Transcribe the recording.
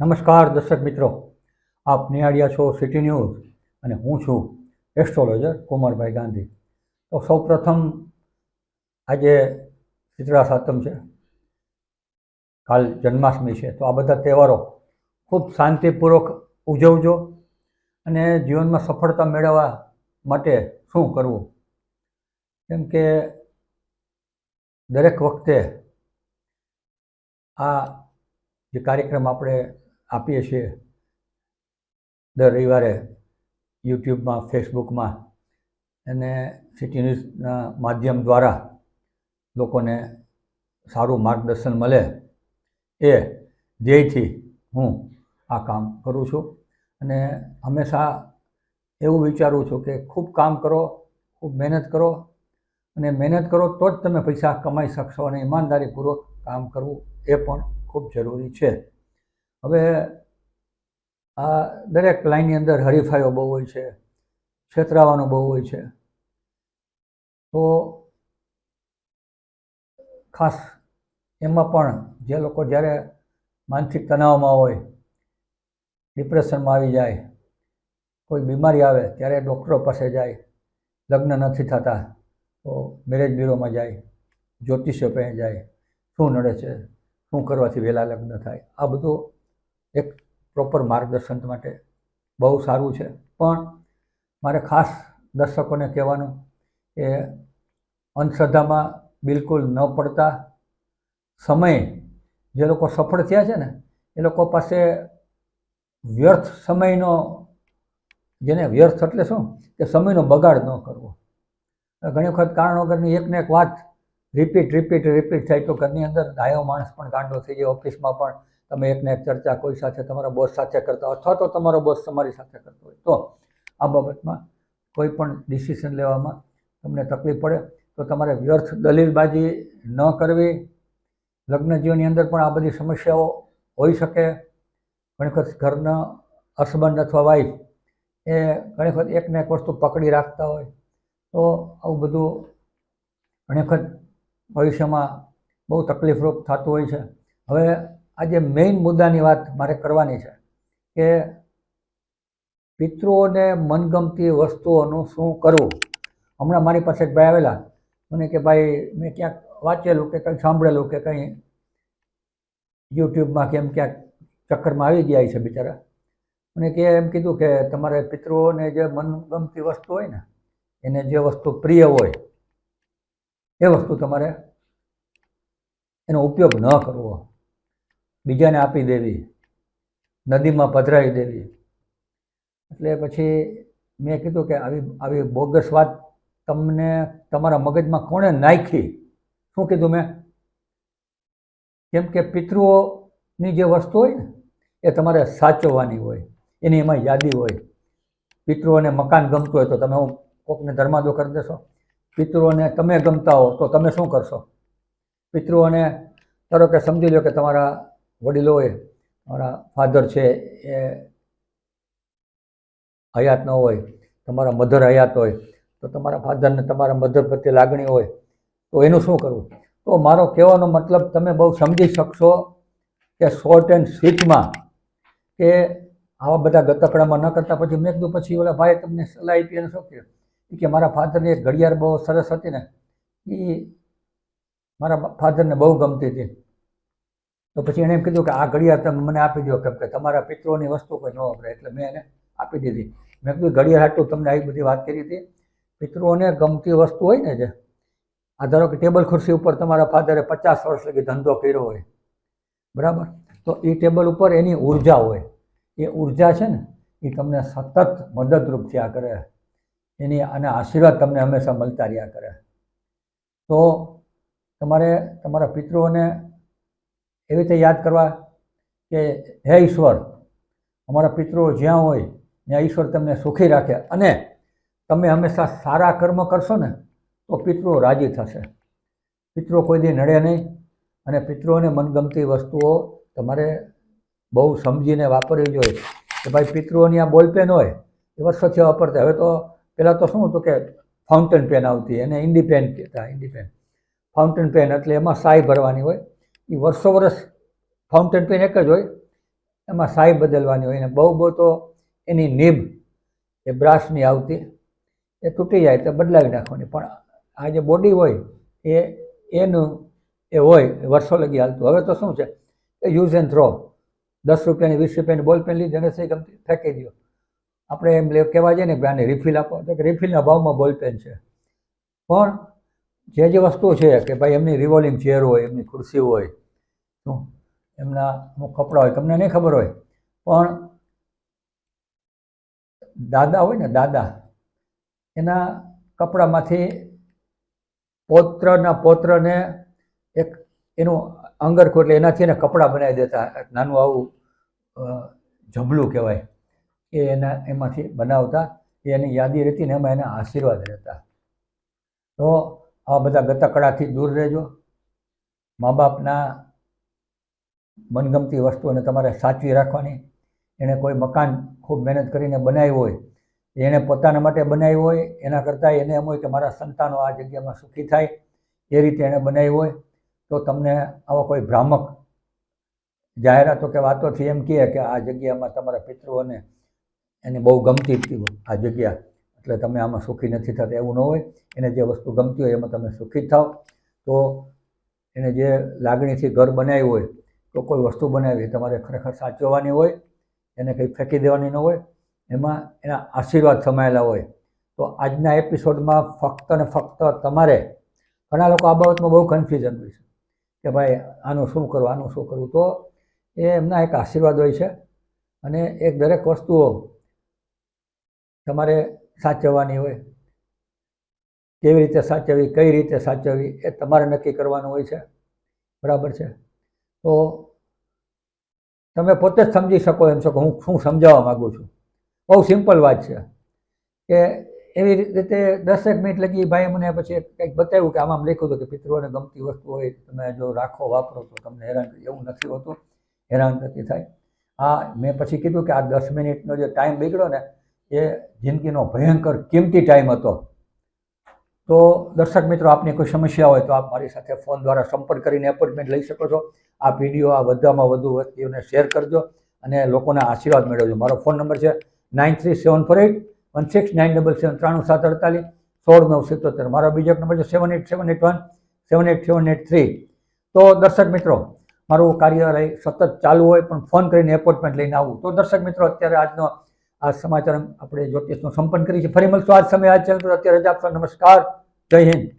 નમસ્કાર દર્શક મિત્રો. આપ નિહાળ્યા છો સિટી ન્યૂઝ અને હું છું એસ્ટ્રોલોજર કુમારભાઈ ગાંધી. તો સૌપ્રથમ આજે શીતળા સાતમ છે. કાલ જન્માષ્ટમી છે. તો આ બધા તહેવારો ખૂબ શાંતિપૂર્વક ઉજવજો અને જીવનમાં સફળતા મેળવવા માટે શું કરવું? કેમ કે દરેક વખતે આ જે કાર્યક્રમ આપણે આપીએ છીએ. દર રવિવારે યુટ્યુબમાં, ફેસબુકમાં અને સિટી ન્યૂઝના માધ્યમ દ્વારા લોકોને સારું માર્ગદર્શન મળે એ ધ્યેયથી હું આ કામ કરું છું. અને હંમેશા એવું વિચારું છું કે ખૂબ કામ કરો, ખૂબ મહેનત કરો અને મહેનત કરો તો જ તમે પૈસા કમાઈ શકશો અને ઈમાનદારીપૂર્વક કામ કરવું એ પણ ખૂબ જરૂરી છે. હવે આ દરેક લાઈનની અંદર હરીફાઈઓ બહુ હોય છે, છેતરાવાનું બહુ હોય છે. તો ખાસ એમાં પણ જે લોકો જ્યારે માનસિક તણાવમાં હોય, ડિપ્રેશનમાં આવી જાય, કોઈ બીમારી આવે ત્યારે ડૉક્ટરો પાસે જાય, લગ્ન નથી થતા તો મેરેજ બ્યુરોમાં જાય જ્યોતિષ્ય પાસે જાય, શું નડે છે, શું કરવાથી વહેલા લગ્ન થાય, આ બધું એક પ્રોપર માર્ગદર્શન માટે બહુ સારું છે. પણ મારે ખાસ દર્શકોને કહેવાનું કે અંધશ્રદ્ધામાં બિલકુલ ન પડતા સમય જે લોકો સફળ થયા છે ને, એ લોકો પાસે વ્યર્થ સમયનો, જેને વ્યર્થ એટલે શું? કે સમયનો બગાડ ન કરવો. ઘણી વખત કારણ વગરની એકને એક વાત રિપીટ રિપીટ રિપીટ થાય તો ઘરની અંદર ડાયો માણસ પણ ગાંડો થઈ જાય, ઓફિસમાં પણ તમે એકને એક ચર્ચા કોઈ સાથે તમારા બોસ સાથે કરતા અથવા તો તમારો બોસ તમારી સાથે કરતો હોય. તો આ બાબતમાં કોઈ પણ ડિસિઝન લેવામાં તમને તકલીફ પડે, તો તમારે વ્યર્થ દલીલબાજી ન કરવી. લગ્ન જીવનની અંદર પણ આ બધી સમસ્યાઓ હોઈ શકે. ઘણી વખત ઘરના હસબન્ડ અથવા વાઈફ એ ઘણી વખત એકને એક વસ્તુ પકડી રાખતા હોય, તો આવું બધું ઘણી વખત ભવિષ્યમાં બહુ તકલીફરૂપ થતું હોય છે. હવે આજે મેઇન મુદ્દાની વાત મારે કરવાની છે કે પિતૃઓને મનગમતી વસ્તુઓનું શું કરવું? હમણાં મારી પાસે એક ભાઈ આવેલા. મને કે, ભાઈ, મેં ક્યાંક વાંચેલું કે કંઈક સાંભળેલું કે કંઈ યુટ્યુબમાં કે એમ ક્યાંક ચક્કરમાં આવી ગયા છે બિચારા. મને કે, એમ કીધું કે તમારે પિતૃઓને જે મનગમતી વસ્તુ હોય ને, એને જે વસ્તુ પ્રિય હોય, એ વસ્તુ તમારે એનો ઉપયોગ ન કરવો. બીજાને આપી દેવી. નદીમાં પધરાવી દેવી. એટલે પછી મેં કીધું કે આવી આવી બોગસ વાત તમને તમારા મગજમાં કોણે નાખી? શું કીધું મેં? કેમ કે પિતૃઓની જે વસ્તુ હોય ને, એ તમારે સાચવવાની હોય. એની એમાં યાદી હોય. પિતૃઓને મકાન ગમતું હોય તો તમે હું કોકને ધર્માદો કરી દેશો. પિતૃઓને તમે ગમતા હો તો તમે શું કરશો? પિતૃઓને, ધારો કે સમજી લો કે તમારા વડીલોએ મારા ફાધર છે એ હયાત ન હોય, તમારા મધર હયાત હોય, તો તમારા ફાધરને તમારા મધર પ્રત્યે લાગણી હોય, તો એનું શું કરવું? તો મારો કહેવાનો મતલબ તમે બહુ સમજી શકશો કે શોર્ટ એન્ડ સ્વીટમાં કે આવા બધા ગતકડામાં ન કરતાં. પછી મેં કીધું, પછી ઓલા ભાઈ તમને સલાહ આપી અને શું કહ્યું? કે, મારા ફાધરની એક ઘડિયાળ બહુ સરસ હતી ને એ મારા ફાધરને બહુ ગમતી હતી. તો પછી એણે એમ કીધું કે આ ઘડિયાળ તમે મને આપી દો કેમ કે તમારા પિત્રોની વસ્તુ કોઈ ન વપરાય. એટલે મેં એને આપી દીધી. મેં કીધું, ઘડિયાળ હાટું તમને આવી બધી વાત કરી હતી. પિતૃઓને ગમતી વસ્તુ હોય ને જે, આ ધારો કે ટેબલ ખુરશી ઉપર તમારા ફાધરે પચાસ વર્ષ લગી ધંધો કર્યો હોય, બરાબર? તો એ ટેબલ ઉપર એની ઊર્જા હોય. એ ઊર્જા છે ને એ તમને સતત મદદરૂપ થયા કરે. એની, અને આશીર્વાદ તમને હંમેશા મળતા રહ્યા કરે. તો તમારે, તમારા પિતૃઓને એવી રીતે યાદ કરવા કે, હે ઈશ્વર, અમારા પિતૃઓ જ્યાં હોય, ત્યાં ઈશ્વર તમને સુખી રાખે અને તમે હંમેશા સારા કર્મ કરશો ને, તો પિતૃઓ રાજી થશે. પિતૃઓ કોઈ દી નડે નહીં અને પિતૃઓને મનગમતી વસ્તુઓ તમારે બહુ સમજીને વાપરવી જોઈએ કે ભાઈ પિતૃઓની આ બોલપેન હોય, એ વર્ષોથી વાપરતા. હવે તો પહેલાં તો શું હતું કે ફાઉન્ટેન પેન આવતી, એને ઇન્ડી કહેતા ઇન્ડી ફાઉન્ટેન પેન એટલે એમાં સાય ભરવાની હોય એ વર્ષો વર્ષ ફાઉન્ટેન પેન એક જ હોય. એમાં સાઈ બદલવાની હોય. ને બહુ બહુ તો એની નીબ એ બ્રાસની આવતી. એ તૂટી જાય તો બદલાવી નાખવાની. પણ આ જે બોડી હોય એ એનું એ હોય વર્ષો લગી હાલતું. હવે તો શું છે? એ યુઝ એન્ડ થ્રો દસ રૂપિયાની, વીસ રૂપિયાની બોલ પેન લીધી, અને સહી ગમતી ફેંકી દો આપણે એમ કહેવા જઈએ ને કે આને રિફિલ આપો. તો કે રિફિલના ભાવમાં બોલ પેન છે. પણ જે જે વસ્તુ છે કે ભાઈ એમની રિવોલ્વિંગ ચેર હોય, એમની ખુરશી હોય, શું? એમના અમુક કપડાં હોય, તમને નહીં ખબર હોય, પણ દાદા હોય ને, દાદા, એના કપડામાંથી પૌત્રના પૌત્રને એક એનું અંગરખું એટલે એનાથી એને કપડાં બનાવી દેતા. નાનું આવું જબલું કહેવાય, એ એના એમાંથી બનાવતા એની યાદી રહેતી ને એમાં એના આશીર્વાદ રહેતા. તો આવા બધા ગતકડાથી દૂર રહેજો. મા બાપના મનગમતી વસ્તુઓને તમારે સાચવી રાખવાની. એણે કોઈ મકાન ખૂબ મહેનત કરીને બનાવ્યું હોય એણે પોતાના માટે બનાવ્યું હોય, એના કરતાં એને એમ હોય કે મારા સંતાનો આ જગ્યામાં સુખી થાય, એ રીતે એણે બનાવ્યું હોય, તો તમને આવા કોઈ ભ્રામક જાહેરાતો કે વાતોથી એમ કહે કે આ જગ્યામાં તમારા પિતૃઓને એને બહુ ગમતી હતી આ જગ્યા. એટલે તમે આમાં સુખી નથી થતા, એવું ન હોય. એને જે વસ્તુ ગમતી હોય એમાં તમે સુખી થાવ. તો એને જે લાગણીથી ઘર બનાવ્યું હોય, તો કોઈ વસ્તુ બનાવી, તમારે ખરેખર સાચવવાની હોય, એને કંઈ ફેંકી દેવાની ન હોય, એમાં એના આશીર્વાદ સમાયેલા હોય. તો આજના એપિસોડમાં ફક્ત ને ફક્ત તમારે, ઘણા લોકો આ બાબતમાં બહુ કન્ફ્યુઝન હોય છે, કે ભાઈ આનું શું કરવું આનું શું કરવું તો એ એમના એક આશીર્વાદ હોય છે. અને એક દરેક વસ્તુઓ તમારે સાચવવાની હોય, કેવી રીતે સાચવવી, કઈ રીતે સાચવવી એ તમારે નક્કી કરવાનું હોય છે. બરાબર છે? તો તમે પોતે જ સમજી શકો એમ છો કે હું શું સમજાવવા માગું છું. બહુ સિમ્પલ વાત છે કે એવી રીતે દસેક મિનિટ લગી ભાઈ મને પછી કંઈક બતાવ્યું કે આમાં લખ્યું હતું કે પિતૃઓને ગમતી વસ્તુ હોય તમે જો રાખો, વાપરો તો તમને હેરાન એવું નથી હોતું. હેરાન નથી થાય. હા, મેં પછી કીધું કે આ દસ મિનિટનો જે ટાઈમ બગડ્યો ને એ જિંદગીનો ભયંકર કિંમતી ટાઈમ હતો. તો દર્શક મિત્રો, આપની કોઈ સમસ્યા હોય તો આપ મારી સાથે ફોન દ્વારા સંપર્ક કરીને એપોઇન્ટમેન્ટ લઈ શકો છો. આ વીડિયો આ વધામાં વધુ વ્યક્તિઓને શેર કરજો અને લોકોના આશીર્વાદ મેળવજો. મારો ફોન નંબર છે nine three seven four eight one six nine double seven ત્રાણું અડતાલીસ સોળ નવ સિત્તોતેર. મારો બીજો નંબર છે seven eight seven eight one seven eight seven eight three તો દર્શક મિત્રો, મારું કાર્યાલય સતત ચાલુ હોય પણ ફોન કરીને એપોઇન્ટમેન્ટ લઈને આવું. તો દર્શક મિત્રો, અત્યારે આજનો આ સમાચાર આપણે જ્યોતિષનો સંપન્ન કરીએ છીએ. ફરી મળશું. આજ સમય આજ ચેનલ પર અત્યારે રજા આપશો નમસ્કાર. જય હિન્દ.